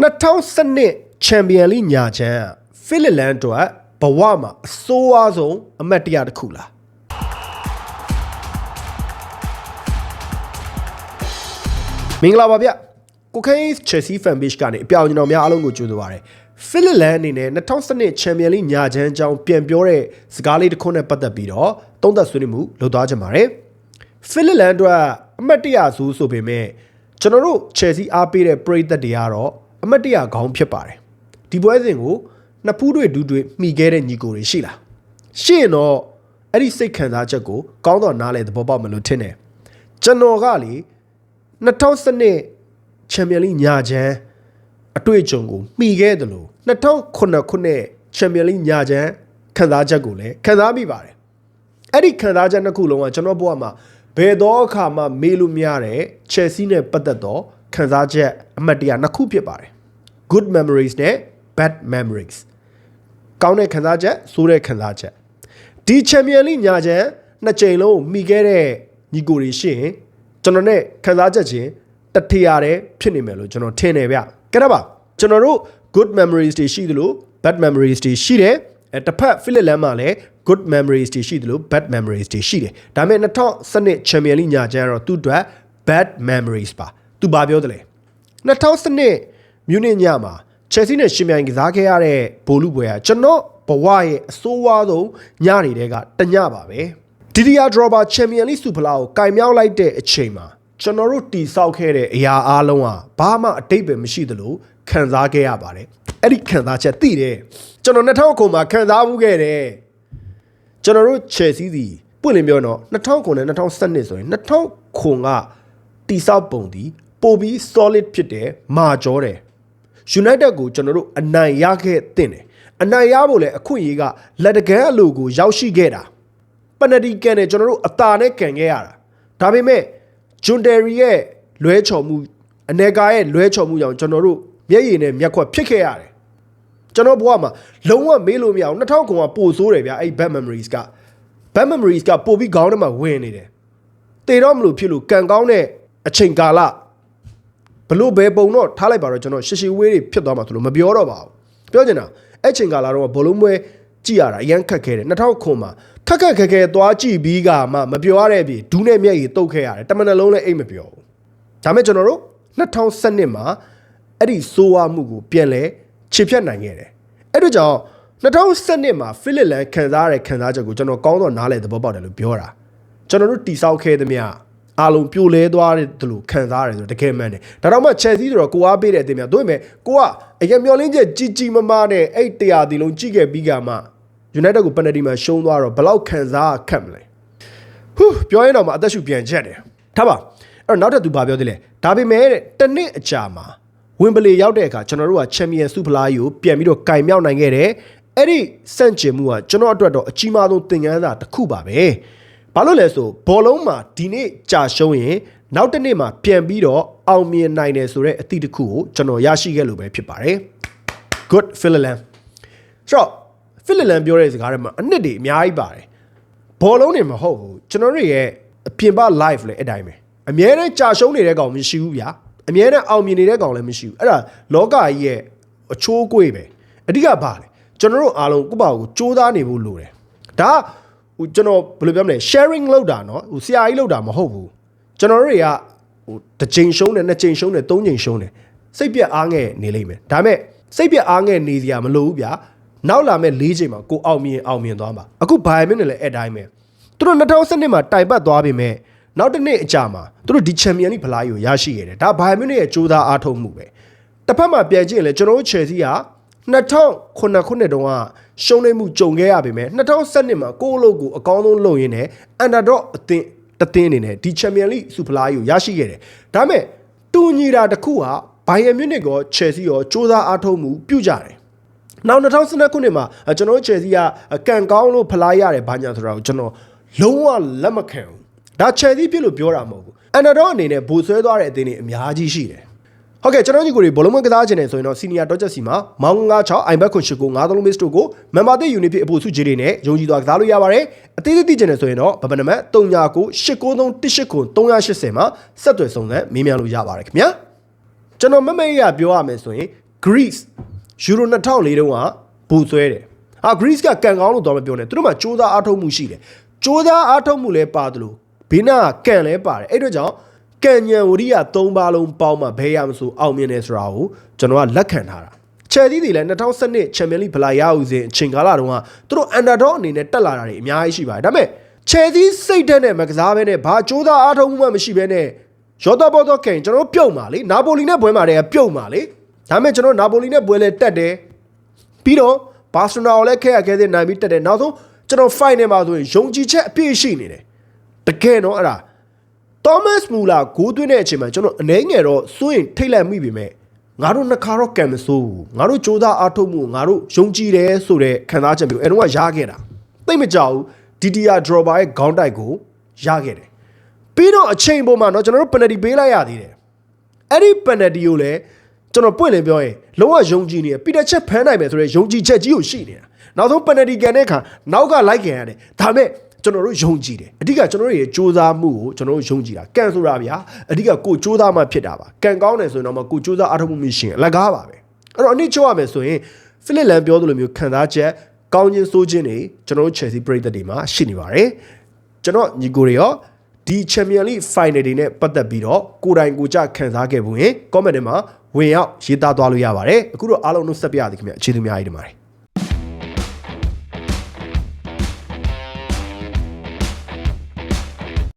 2012ချန်ပီယံလိညာချမ်းဖိလစ်လန်အတွက်ဘဝမှာအဆိုးအဆုံးအမတ်တရတစ်ခုလားမင်္ဂလာပါဗျကိုခိုင်း Chelsea fan page ကနေအပြောင်ကျွန်တော်များအားလုံးကိုကြိုဆိုပါရစေဖိလစ်လန်အနေနဲ့2012ချန်ပီယံလိညာချမ်းအကြောင်းပြန်ပြောတဲ့စကားလေးတစ်ခုနဲ့ပတ်သက်ပြီးတော့သုံးသပ်ဆွေးနွေးမှုလုပ်သွားကြပါမယ်ဖိလစ်လန်အတွက်အမတ်တရဆိုဆိုပေမဲ့ကျွန်တော်တို့ Chelsea အားပေးတဲ့ပရိသတ်တွေကတော့ အမတ်တရခေါင်းဖြစ်ပါတယ်ဒီပွဲစဉ်ကိုနှစ်ဖူးတွေဒူးတွေမှီခဲ့တဲ့ညီကိုတွေရှိလားရှိရင်တော့အဲ့ဒီစိတ်ခံစားချက်ကိုကောင်းတော့နားလဲသဘောပေါက်မလို့ထင်တယ်ကျွန်တော်ကလေ2012ချန်ပီယံလိညာချမ်းအတွေ့အကြုံကိုမှီခဲ့တယ်လို့2009ခုနှစ်ချန်ပီယံလိညာချမ်းခံစားချက်ကိုလည်းခံစားမိပါတယ်အဲ့ဒီခံစားချက်နှစ်ခုလုံးကကျွန်တော်ဘဝမှာဘယ်တော့အခါမှမေးလို့မရတဲ့ Chelsea နဲ့ပတ်သက်သော ခံစားချက်အမှတ်တရနှစ်ခုဖြစ်ပါတယ် good memories နဲ့ bad memories ကောင်းတဲ့ခံစားချက်ဆိုးတဲ့ခံစားချက်ဒီချန်ပီယံလိညာချမ်းနှစ်ကြိမ်လုံးကိုမိခဲ့တဲ့ညီကိုတွေရှိရင်ကျွန်တော်နဲ့ခံစားချက်ချင်းတထရတဲ့ဖြစ်နေမယ်လို့ကျွန်တော်ထင်တယ်ဗျကဲတော့ပါကျွန်တော်တို့ good memories တွေရှိသလို bad memories တွေရှိတယ်အဲတစ်ဖက်ဖိလစ်လန်မှာလည်း good memories တွေရှိသလို bad memories တွေရှိတယ်ဒါပေမဲ့2012ချန်ပီယံလိညာချမ်းကတော့သူ့အတွက် bad memories ပါ သူဘာပြောတယ်လဲ2012မြူနစ်ညမှာ Chelsea နဲ့ရှင်မြိုင်ကစားခဲ့ရတဲ့ဘိုလ်လူပွဲကကျွန်တော်ဘဝရဲ့အဆိုးဝါးဆုံးညတွေကတညပါပဲဒီဒီယာဒရောပါချန်ပီယံလိစုဖလားကိုကင်မြောက်လိုက်တဲ့အချိန်မှာကျွန်တော်တို့တီဆောက်ခဲ့တဲ့အရာအားလုံးဟာဘာမှအတိတ်ပဲမရှိသလိုခံစားခဲ့ရပါတယ်အဲ့ဒီခံစားချက်သိတယ်ကျွန်တော်2009မှာခံစားမှုခဲ့တယ်ကျွန်တော်တို့ Chelsea စီပွင့်လင်းပြောတော့2009နဲ့2012ဆိုရင်2009ကတီဆောက်ပုံဒီ ပိုပြီး solid ဖြစ်တယ်မာကျော်တယ် United ကိုကျွန်တော်တို့အနိုင်ရခဲ့တဲ့တယ်အနိုင်ရဖို့လဲအခွင့်အရေးကလက်တကန်းအလိုကိုရောက်ရှိခဲ့တာပနဒီကန်နဲ့ကျွန်တော်တို့အသာနဲ့ကန်ခဲ့ရတာဒါပေမဲ့ဂျွန်ဒယ်ရီရဲ့လွဲချော်မှုအနေကာရဲ့လွဲချော်မှုကြောင့်ကျွန်တော်တို့မျက်ရည်နဲ့မျက်ခွက်ဖြစ်ခဲ့ရတယ်ကျွန်တော်ဘဝမှာလုံးဝမေးလို့မရအောင်2000ကပိုဆိုးတယ်ဗျအဲ့ bad memories က bad memories ကပိုပြီးခေါင်းထဲမှာဝင်နေတယ်တေတော့မလို့ဖြစ်လို့ကန်ကောင်းတဲ့အချိန်ကာလ ဘလို့ဘယ်ပုံတော့ထားလိုက်ပါတော့ကျွန်တော်ရှရှိဝေးတွေဖြစ်သွားမှာဆိုလို့မပြောတော့ပါဘူးပြောချင်တာအဲ့ချိန်ကာလတော့ဘောလုံးပွဲကြည့်ရတာအရန်ခက်ခဲတယ်2000မှာခက်ခက်ခဲခဲသွားကြည့်ပြီးကမှမပြောရတဲ့အပြင်ဒူးနဲ့မျက်ရည်တုတ်ခဲ့ရတယ်တမန်နှလုံးလည်းအိတ်မပြောဘူးဒါမဲ့ကျွန်တော်တို့2012မှာအဲ့ဒီဆိုးဝါးမှုကိုပြန်လဲခြေဖြတ်နိုင်ခဲ့တယ်အဲ့တို့ကြောင့်2012မှာဖိလစ်လန်ခံစားရတဲ့ခံစားချက်ကိုကျွန်တော်ကောင်းတော့နားလည်သဘောပေါက်တယ်လို့ပြောတာကျွန်တော်တို့တိဆောက်ခဲ့သမျှ အားလုံးပြိုလဲသွားတယ်လို့ခံစားရတယ်ဆိုတော့တကယ်မှန်တယ်ဒါတော့မှ Chelsea ဆိုတော့ကိုအားပေးတဲ့အတင်းများတို့ပေမဲ့ကိုကအရင်မျောလင်းချက်ကြီးကြီးမားမားနဲ့အဲ့တရားဒီလုံးကြည့်ခဲ့ပြီးကမှ United ကိုပယ်နတီမှာရှုံးသွားတော့ဘယ်လောက်ခံစားခက်မလဲဟူးပြောရင်တော့မှအသက်ရှူပြန်ချက်တယ်ထားပါအဲ့တော့နောက်ထပ်သူဘာပြောသေးလဲဒါပေမဲ့တဲ့တနစ်အကြာမှာဝင်ပလီရောက်တဲ့အခါကျွန်တော်တို့ကချန်ပီယံဆုဖလားကြီးကိုပြန်ပြီးတော့ကင်မြောက်နိုင်ခဲ့တယ်အဲ့ဒီစန့်ကျင်မှုကကျွန်တော်အတွက်တော့အကြီးမားဆုံးသင်ခန်းစာတစ်ခုပါပဲ ဘာလို့လဲဆိုဘောလုံးမှာဒီနေ့ကြာရှုံးရင်နောက်တစ်နေ့မှာပြန်ပြီးတော့အောင်မြင်နိုင်တယ်ဆိုတဲ့အသည့်တစ်ခုကိုကျွန်တော်ရရှိခဲ့လို့ပဲဖြစ်ပါတယ် good Philip ဆိုတော့ဖိလစ်လန်ပြောတဲ့စကားထဲမှာအနှစ်တွေအများကြီးပါတယ်ဘောလုံးတွေမဟုတ်ဘူးကျွန်တော်တို့ရဲ့အပြင်ပ live လည်းအတိုင်းပဲအများနဲ့ကြာရှုံးနေတဲ့ကောင်မရှိဘူးဗျာအများနဲ့အောင်မြင်နေတဲ့ကောင်လည်းမရှိဘူးအဲ့ဒါလောကကြီးရဲ့အချိုးကွေးပဲအဓိကဘာလဲကျွန်တော်တို့အားလုံးကိုယ့်ဘာကိုစူးစမ်းနေဖို့လိုတယ်ဒါ ဟိုကျွန်တော်ဘယ်လိုပြောမလဲ sharing လုပ်တာเนาะဟိုဆရာကြီးလုပ်တာမဟုတ်ဘူးကျွန်တော်တို့တွေကဟိုတစ်ချိန်ရှုံးတယ်နှစ်ချိန်ရှုံးတယ်သုံးချိန်ရှုံးတယ်စိတ်ပြက်အားငယ်နေလိမ့်မယ်ဒါပေမဲ့စိတ်ပြက်အားငယ်နေစရာမလိုဘူးဗျာနောက်လာမဲ့၄ချိန်မှာကိုအောင်မြင်အောင်မြင်သွားမှာအခုဘိုင်မြင့်နဲ့လည်းအဲ့တိုင်းပဲသူတို့2012မှာတိုင်ပတ်သွားပြီမဲ့နောက်တစ်နေ့အကြာမှာသူတို့ဒီချန်ပီယံလိဖလားကြီးကိုရရှိခဲ့တယ်ဒါဘိုင်မြင့်ရဲ့ကြိုးစားအားထုတ်မှုပဲတစ်ဖက်မှာပြန်ကြည့်ရင်လည်းကျွန်တော်တို့ Chelsea က2009ခုနှစ်တုန်းက ရှုံးနေမှုကြုံခဲ့ရပေမဲ့2012မှာကိုယ့်အလုပ်ကိုအကောင်းဆုံးလုပ်ရင်းနဲ့ underdog အသင်းတသင်းအနေနဲ့ဒီချန်ပီယံလိစူဖလားကြီးကိုရရှိခဲ့တယ်ဒါမဲ့တူညီတာတစ်ခုဟာဘိုင်ယန်မြူနစ်ကော Chelsea ရောစ조사အားထုတ်မှုပြုကြတယ်နောက်2012ခုနှစ်မှာကျွန်တော်တို့ Chelsea ကကန်ကောင်းလို့ဖလားရတယ်ဘာညာဆိုတာကိုကျွန်တော်လုံးဝလက်မခံဘူးဒါ Chelsea ဖြစ်လို့ပြောတာမဟုတ်ဘူးအန်နာတော့အနေနဲ့ဘူဆွဲသွားတဲ့အသင်းတွေအများကြီးရှိတယ် ဟုတ်ကဲ့ကျွန်တော်ညီကိုတွေဘောလုံးမကစားခြင်းနဲ့ဆိုရင်တော့ senior တော့ချက်စီမှာမောင်96 iBet ခွန်ရှိကို93 miss တို့ကို member တဲ့ unit ဖြစ်အဖို့စုကြီးတွေနဲ့ယုံကြည်သွားကစားလို့ရပါတယ်အသေးသေးသိခြင်းနဲ့ဆိုရင်တော့ဗဗနမတ်39 893 380မှာဆက်သွယ်စုံစမ်းမေးမြန်းလို့ရပါတယ်ခင်ဗျာကျွန်တော်မမေ့ရပြောရမယ်ဆိုရင် Greece Euro 2004တုန်းကဘူဆွဲတယ်ဟာ Greece ကကန်ကောင်းလို့တော့မပြောနဲ့သူတို့မှာစ조사အားထုတ်မှုရှိတယ်စ조사အားထုတ်မှုလည်းပါသလိုဘေးနာကကန်လည်းပါတယ်အဲ့အတွက်ကြောင့် ကန်ညံဝရိယ၃ပါးလုံးပေါင်းမှဘဲရမဆိုအောင်မြင်တယ်ဆိုတာကိုကျွန်တော်ကလက်ခံထားတာချယ်သီးတွေလည်း2012ချန်ပီယံလိဖလာရအောင်စဉ်အချိန်ကာလတုန်းကသူတို့အန်ဒါဒေါအနေနဲ့တက်လာတာတွေအများကြီးရှိပါတယ်ဒါပေမဲ့ချယ်သီးစိတ်ဓာတ်နဲ့မကစားဘဲနဲ့ဘာစ조사အားထုတ်မှုမှမရှိဘဲနဲ့ရောတော့ဘောတော့ကန်ကျွန်တော်တို့ပြုတ်ပါလေနာပိုလီနဲ့ပွဲမှာတည်းကပြုတ်ပါလေဒါပေမဲ့ကျွန်တော်နာပိုလီနဲ့ပွဲလဲတက်တယ်ပြီးတော့ဘာစတိုနာကိုလည်းခဲရခဲသေးနိုင်ပြီးတက်တယ်နောက်ဆုံးကျွန်တော် final မှာဆိုရင်ယုံကြည်ချက်အပြည့်ရှိနေတယ်တကယ်တော့အဲ့ဒါ Thomas Muller ဂိုးသွင်းတဲ့အချိန်မှာကျွန်တော်အနေငယ်တော့စိုးရင်ထိတ်လန့်မိပြီမဲ့ငါတို့နှစ်ခါတော့ကံမစိုးဘူးငါတို့စ조사အားထုတ်မှုငါတို့ယုံကြည်တယ်ဆိုတဲ့ခံစားချက်မျိုးအဲ့တော့ကရခဲ့တာသိမကြောက်ဘူး DTR Dropper ရဲ့ခေါင်းတိုက်ကိုရခဲ့တယ်ပြီးတော့အချိန်ပေါ်မှာเนาะကျွန်တော်တို့ penalty ပေးလိုက်ရသေးတယ်အဲ့ဒီ penalty ကိုလည်းကျွန်တော်ပွင့်လင်းပြောရင်လုံးဝယုံကြည်နေတယ်ပီတာချက်ဖမ်းနိုင်မယ်ဆိုတဲ့ယုံကြည်ချက်ကြီးကိုရှိနေတာနောက်ဆုံး penalty ကန်တဲ့အခါနောက်ကလိုက်ကန်ရတယ်ဒါပေမဲ့ ကျွန်တော်တို့ယုံကြည်တယ်အဓိကကျွန်တော်တို့ရဲ့စူးစမ်းမှုကိုကျွန်တော်တို့ယုံကြည်တာကန်ဆိုတာဗျာအဓိကကိုစူးစမ်းမှဖြစ်တာပါကန်ကောင်းတယ်ဆိုရင်တော့မှကိုစူးစမ်းအားထုတ်မှုမရှိရင်အလကားပါပဲအဲ့တော့အနည်းချုပ်ရမယ်ဆိုရင်ဖိလစ်လန်ပြောသလိုမျိုးခံစားချက်ကောင်းခြင်းဆိုးခြင်းတွေကျွန်တော်တို့ Chelsea ပြည်သက်တွေမှာရှိနေပါတယ်ကျွန်တော်ညီကိုတွေရောဒီ Champions League Final တွေနဲ့ပတ်သက်ပြီးတော့ကိုယ်တိုင်ကိုယ်ကြခံစားခဲ့ဘူးရင် comment တွေမှာဝင်ရောက်ရေးသားသွားလို့ရပါတယ်အခုတော့အားလုံးနှုတ်ဆက်ပြရသည်ခင်ဗျအခြေသူများကြီးတင်ပါတယ်